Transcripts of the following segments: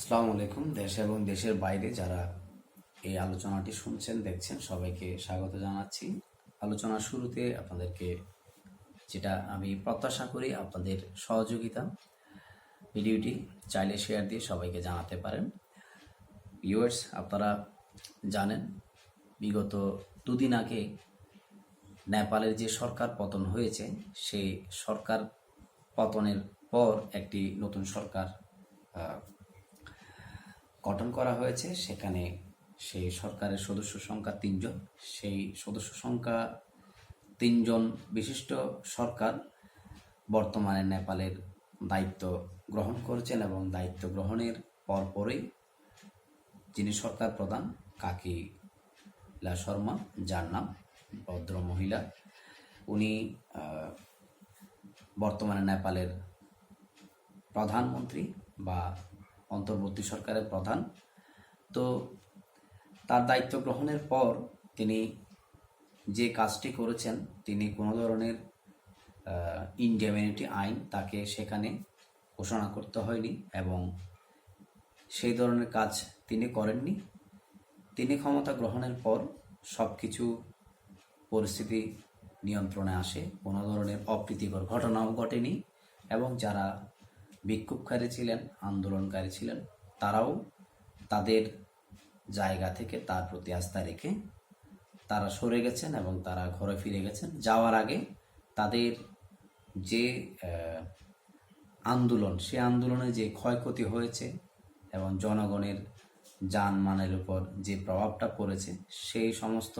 আসসালামু আলাইকুম, দেশ এবং দেশের বাইরে যারা এই আলোচনাটি শুনছেন, দেখছেন, সবাইকে স্বাগত জানাচ্ছি। আলোচনার শুরুতে আপনাদেরকে যেটা আমি প্রত্যাশা করি, আপনাদের সহযোগিতা। ভিডিওটি চাইলে শেয়ার দিয়ে সবাইকে জানাতে পারেন। ভিউয়ার্স, আপনারা জানেন, বিগত দুদিন আগে নেপালের যে সরকার পতন হয়েছে, সেই সরকার পতনের পর একটি নতুন সরকার গঠন করা হয়েছে, সেখানে সেই সরকারের সদস্য সংখ্যা তিনজন। সেই সদস্য সংখ্যা তিনজন বিশিষ্ট সরকার বর্তমানে নেপালের দায়িত্ব গ্রহণ করেছেন এবং দায়িত্ব গ্রহণের পরপরই যিনি সরকার প্রধান, কাকিলা শর্মা, যার নাম ভদ্র মহিলা, উনি বর্তমানে নেপালের প্রধানমন্ত্রী বা অন্তর্বর্তী সরকারের প্রধান। তো তার দায়িত্ব গ্রহণের পর তিনি যে কাজটি করেছেন, তিনি কোনো ধরনের ইনডেমিনিটি আইন তাকে সেখানে ঘোষণা করতে হয়নি এবং সেই ধরনের কাজ তিনি করেননি। তিনি ক্ষমতা গ্রহণের পর সব কিছু পরিস্থিতি নিয়ন্ত্রণে আসে, কোনো ধরনের অপ্রীতিকর ঘটনাও ঘটেনি এবং যারা বিক্ষোভকারী ছিলেন, আন্দোলনকারী ছিলেন। তারাও তাদের জায়গা থেকে তার প্রতি আস্থা রেখে তারা সরে গেছেন এবং তারা ঘরে ফিরে গেছেন। যাওয়ার আগে তাদের যে আন্দোলন, সে আন্দোলনে যে ক্ষয়ক্ষতি হয়েছে এবং জনগণের যানমানের উপর যে প্রভাবটা পড়েছে, সেই সমস্ত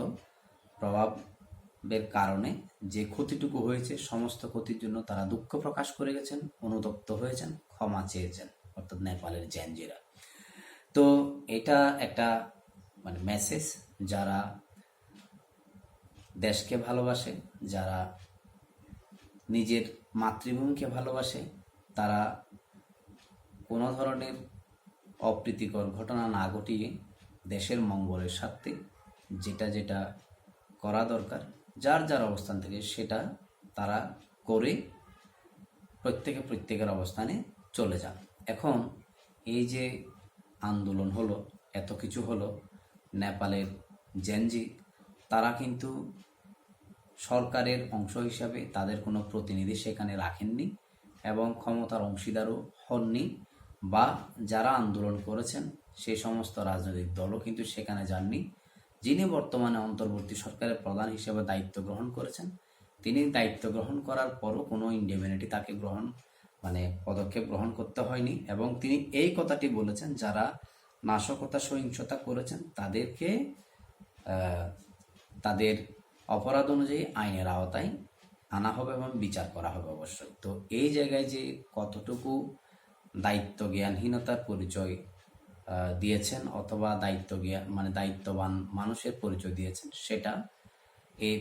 প্রভাবের কারণে যে ক্ষতিটুকু হয়েছে, সমস্ত ক্ষতির জন্য তারা দুঃখ প্রকাশ করে গেছেন, অনুতপ্ত হয়েছেন, ক্ষমা চেয়েছেন, অর্থাৎ নেপালের জ্যানজিরা। তো এটা একটা মানে মেসেজ যারা দেশকে ভালোবাসে, যারা নিজের মাতৃভূমিকে ভালোবাসে, তারা কোনো ধরনের অপ্রীতিকর ঘটনা না ঘটিয়ে দেশের মঙ্গলের স্বার্থে যেটা যেটা করা দরকার যার যার অবস্থান থেকে সেটা তারা করে প্রত্যেকে প্রত্যেকের অবস্থানে চলে যান। এখন এই যে আন্দোলন হলো, এত কিছু হলো, নেপালের জেনজি, তারা কিন্তু সরকারের অংশ হিসাবে তাদের কোনো প্রতিনিধি সেখানে রাখেননি এবং ক্ষমতার অংশীদারও হননি বা যারা আন্দোলন করেছেন সেই সমস্ত রাজনৈতিক দলও কিন্তু সেখানে যাননি। যিনি বর্তমানে অন্তর্বর্তী সরকারের প্রধান হিসেবে দায়িত্ব গ্রহণ করেছেন, তিনি দায়িত্ব গ্রহণ করার পরও কোনো ইন্ডিপেন্ডেন্টি তাকে গ্রহণ মানে পদক্ষেপ গ্রহণ করতে হয়নি এবং তিনি এই কথাটি বলেছেন, যারা নাশকতা, সহিংসতা করেছেন, তাদেরকে তাদের অপরাধ অনুযায়ী আইনের আওতায় আনা হবে এবং বিচার করা হবে অবশ্যই। তো এই জায়গায় যে কতটুকু দায়িত্ব, জ্ঞানহীনতার পরিচয় দিয়েছেন অথবা দায়িত্ব মানে দায়িত্ববান মানুষের পরিচয় দিয়েছেন, সেটা এই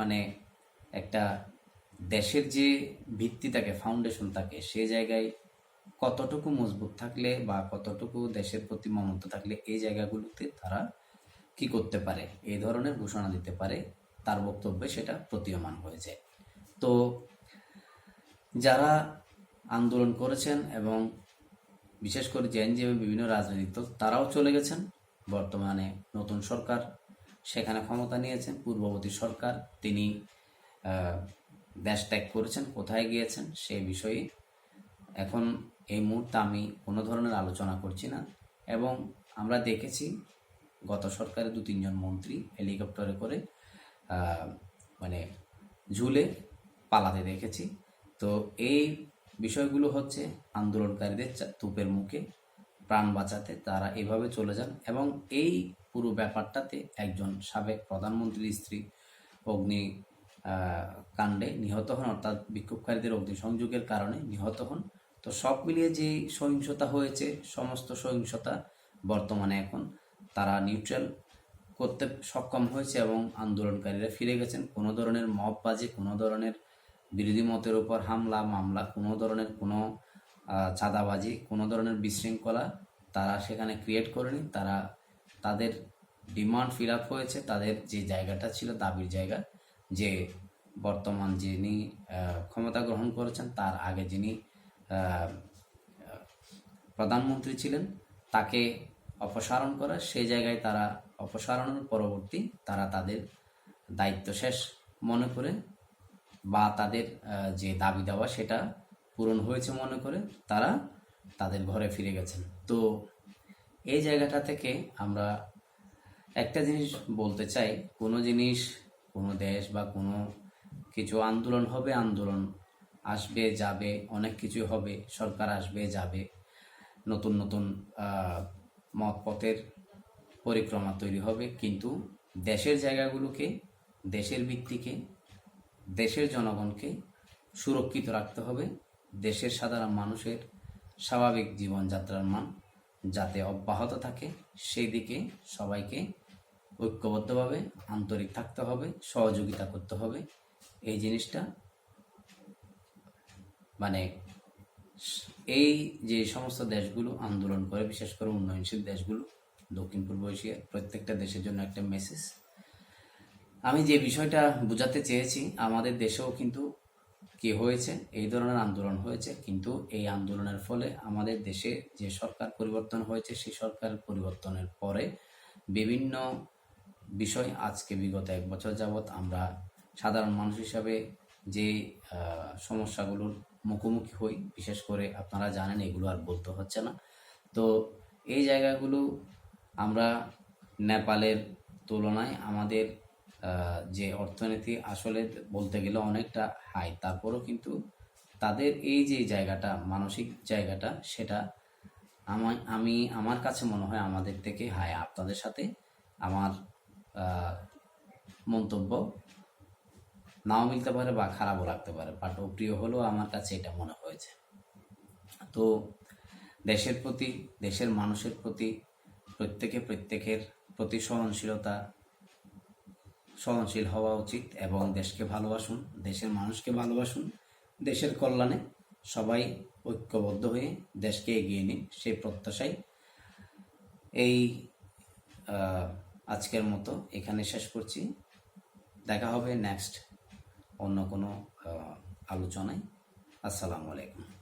মানে একটা দেশের যে ভিত্তি থাকে ফাউন্ডেশন থাকে, সে জায়গায় কতটুকু মজবুত থাকলে বা কতটুকু দেশের প্রতি মমত্ব থাকলে এই জায়গাগুলোতে তারা কি করতে পারে, এই ধরনের ঘোষণা দিতে পারে, তার বক্তব্যে সেটা প্রতীয়মান হয়ে যায়। তো যারা আন্দোলন করেছেন এবং বিশেষ করে জেএনজি এবং বিভিন্ন রাজনৈতিক দল, তারাও চলে গেছেন। বর্তমানে নতুন সরকার সেখানে ক্ষমতা নিয়েছেন, পূর্ববর্তী সরকার, তিনি দেশ ত্যাগ করেছেন, কোথায় গিয়েছেন সে বিষয়ে এখন এই মুহূর্তে আমি কোনো ধরনের আলোচনা করছি না। এবং আমরা দেখেছি গত সরকারের দু তিনজন মন্ত্রী হেলিকপ্টারে করে মানে ঝুলে পালাতে দেখেছি। তো এই বিষয়গুলো হচ্ছে আন্দোলনকারীদের তুপের মুখে প্রাণ বাঁচাতে তারা এভাবে চলে যান এবং এই পুরো ব্যাপারটাতে একজন সাবেক প্রধানমন্ত্রীর স্ত্রী অগ্নি কাণ্ডে নিহত হন, অর্থাৎ বিক্ষোভকারীদের অগ্নিসংযোগের কারণে নিহত হন। তো সব মিলিয়ে যে সহিংসতা হয়েছে, সমস্ত সহিংসতা বর্তমানে এখন তারা নিউট্রাল করতে সক্ষম হয়েছে এবং আন্দোলনকারীরা ফিরে গেছেন। কোনো ধরনের মববাজি কোনো ধরনের বিরোধী মতের উপর হামলা, মামলা, কোনো ধরনের কোনো চাঁদাবাজি, কোনো ধরনের বিশৃঙ্খলা তারা সেখানে ক্রিয়েট করেনি। তারা তাদের ডিমান্ড ফিল আপ হয়েছে। তাদের যে জায়গাটা ছিল, দাবির জায়গা, যে বর্তমান যিনি ক্ষমতা গ্রহণ করেছেন, তার আগে যিনি প্রধানমন্ত্রী ছিলেন, তাকে অপসারণ করা, সেই জায়গায় তারা অপসারণের পরবর্তী তারা তাদের দায়িত্ব শেষ মনে করে বা তাদের যে দাবি দেওয়া সেটা পূরণ হয়েছে মনে করে তারা তাদের ঘরে ফিরে গেছেন। তো এই জায়গাটা থেকে আমরা একটা জিনিস বলতে চাই, কোনো জিনিস, কোনো দেশ বা কোনো কিছু আন্দোলন হবে, আন্দোলন আসবে, যাবে, অনেক কিছু হবে, সরকার আসবে, যাবে, নতুন নতুন মতপথের পরিক্রমা তৈরি হবে, কিন্তু দেশের জায়গাগুলোকে, দেশের ভিত্তিকে দেশের জনগণকে সুরক্ষিত রাখতে হবে। দেশের সাধারণ মানুষের স্বাভাবিক জীবনযাত্রার মান যাতে অব্যাহত থাকে, সেই দিকে সবাইকে ঐক্যবদ্ধভাবে আন্তরিক থাকতে হবে, সহযোগিতা করতে হবে। এই জিনিসটা মানে এই যে সমস্ত দেশগুলো আন্দোলন করে, বিশেষ করে উন্নয়নশীল দেশগুলো, দক্ষিণ পূর্ব এশিয়ার প্রত্যেকটা দেশের জন্য একটা মেসেজ আমি যে বিষয়টা বোঝাতে চেয়েছি, আমাদের দেশেও কিন্তু কি হয়েছে, এই ধরনের আন্দোলন হয়েছে, কিন্তু এই আন্দোলনের ফলে আমাদের দেশে যে সরকার পরিবর্তন হয়েছে, সেই সরকার পরিবর্তনের পরে বিভিন্ন বিষয় আজকে বিগত এক বছর যাবৎ আমরা সাধারণ মানুষ হিসাবে যে সমস্যাগুলোর মুখোমুখি হই, বিশেষ করে আপনারা জানেন এগুলো আর বলতে হচ্ছে না। তো এই জায়গাগুলো আমরা নেপালের তুলনায় আমাদের যে অর্থনীতি আসলে বলতে গেলে অনেকটা হাই তারপরও কিন্তু তাদের এই যে জায়গাটা, মানসিক জায়গাটা, সেটা আমি, আমার কাছে মনে হয় আমাদের থেকে হাই আপনাদের সাথে আমার মন্তব্য নাও মিলতে পারে বা খারাপও লাগতে পারে বাট প্রিয় হলেও আমার কাছে এটা মনে হয়েছে। তো দেশের প্রতি, দেশের মানুষের প্রতি প্রত্যেকে প্রত্যেকের প্রতি সহনশীলতা সহনশীল হওয়া উচিত এবং দেশকে ভালোবাসুন, দেশের মানুষকে ভালোবাসুন, দেশের কল্যাণে সবাই ঐক্যবদ্ধ হয়ে দেশকে এগিয়ে নিন, সেই প্রত্যাশাই এই আজকের মতো এখানে শেষ করছি। দেখা হবে নেক্সট অন্য কোনো আলোচনায়। আসসালামু আলাইকুম।